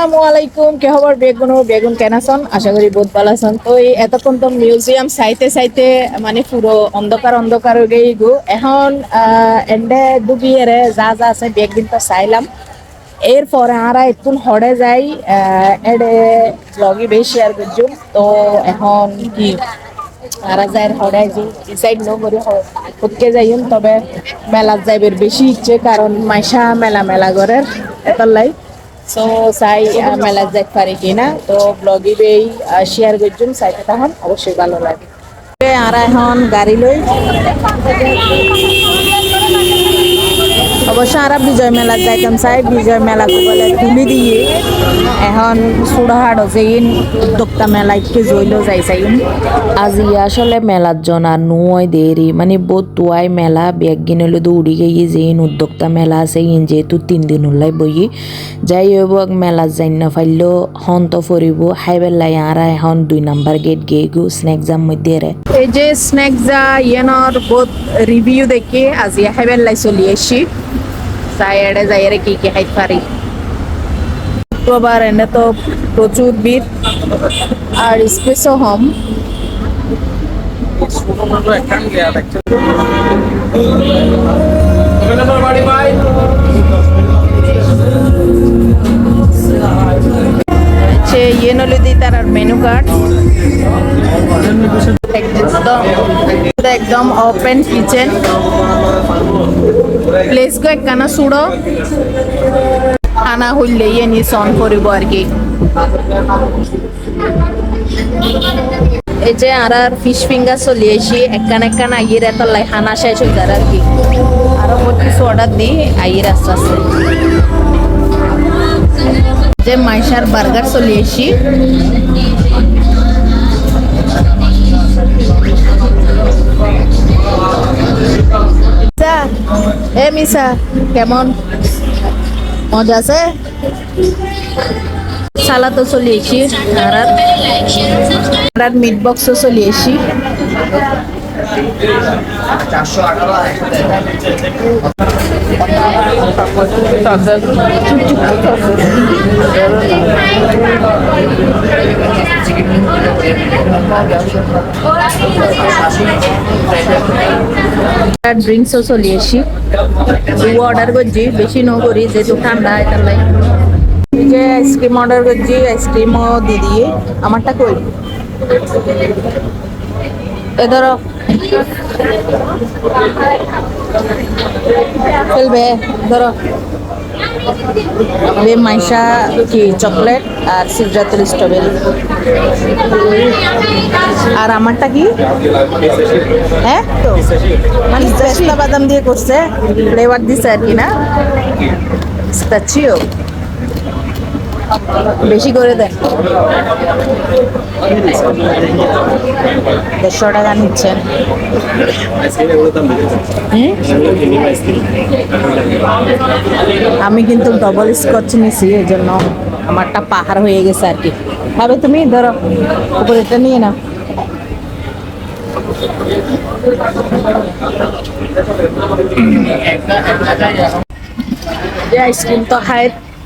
আসসালামু আলাইকুম। কে খবর? বেগুন বেগুন কেন আছেন আশা করি বহুত ভালো আছেন তো এই এতক্ষণ তো মিউজিয়াম চাইতে চাইতে মানে পুরো অন্ধকার অন্ধকার হয়ে গেই গো। এখন এন্ডে ডুবিয়ে যা যা আছে বেগ দিন তো চাইলাম। এরপরে আরা একটু হড়ে যাই এডে ব্লগে বেশি শেয়ার করছুম তো এখন কি আরা যাই হড়ে ডিসাইড ন করি যাইম তবে মেলাত যাইবের বেশি ইচ্ছে, কারণ মাইশা মেলা মেলা ঘরের এত লাই। সো সাই মেলা দেখ পারি কিনা তো ব্লগে বেই শেয়ার করছুম চাইতে তখন অবশ্যই ভালো লাগে। আর এখন গাড়ি লই। আর বিজয় মেলাত যাইতাম চাই বিজয় মেলা বলে তুলি দিয়ে এখন সুরাহাট হচ্ছে উদ্যোক্তা মেলাইকে জইলো যাই চাই। আজি আসলে মেলার জনা নুয় দেরি মানে বহুত তুয়াই মেলা গিনে লদু উড়ি গিয়ে যে ইন উদ্যোক্তা মেলা আছে ইন যেহেতু তিন দিন উল্লাই বই যাই হইব মেলা যাই না ফাইলেও হন তো ফরিব হাইবেলাই আরা এখন দুই নাম্বার গেট গিয়ে গু স্নেক জাম মধ্যে রে এই যে স্ন্যাক যা ইয়েনর বহুত রিভিউ দেখে আজি হেবেন লাই চলি আসছি যাই এড়ে যাই এরে কি কি খাইতে পারি আবার এনে তো প্রচুর ভিড় আর স্পেসও হম। হচ্ছে ইয়ে নলে দিই তার মেনু কার্ড একদম একদম ওপেন কিচেন প্লেস গো একখানা সুড়ো। খানা হইলে ইয়ে নি সন করিব আর কি। এই যে আর আর ফিশ ফিঙ্গার চলি আইসি একখান একখান আইয়ের এত লাই খানা শেষ হয়ে আর কি। আরও কিছু অর্ডার দিই আইয়ের আস্তে আস্তে। যে মাইশার বার্গার চলি আইসি মিসা এ মিসা কেমন? মজা আছে? সালাতো চলি আইসি রাত মিট বক্সও চলি আর ড্রিঙ্কসও চলি অর্ডার করছি, বেশি ন করি, যেহেতু ঠান্ডা এটা লাই যে আইসক্রিম অর্ডার করছি আইসক্রিমও দিয়ে দিয়ে, আমারটা কই? এ ধরো ফেলবে ধরো। বে মাইশা কি, চকলেট আর সিদ্রাতুল স্ট্রবেরি। আর আমারটা কি? হ্যাঁ? তো মানে পেস্তা বাদাম দিয়ে করছে। ফ্লেভার দিছে আর কি না? পিস্তাচিও বেশি করে দেন। দেড়শো টাকা নিচ্ছেন। আমি কিন্তু ডবল স্কচ নিছি, এই জন্য আমারটা পাহাড় হয়ে গেছে আর কি। ভাবে তুমি, ধরো উপরেটা নিয়ে নাও। আইসক্রিম তো খায়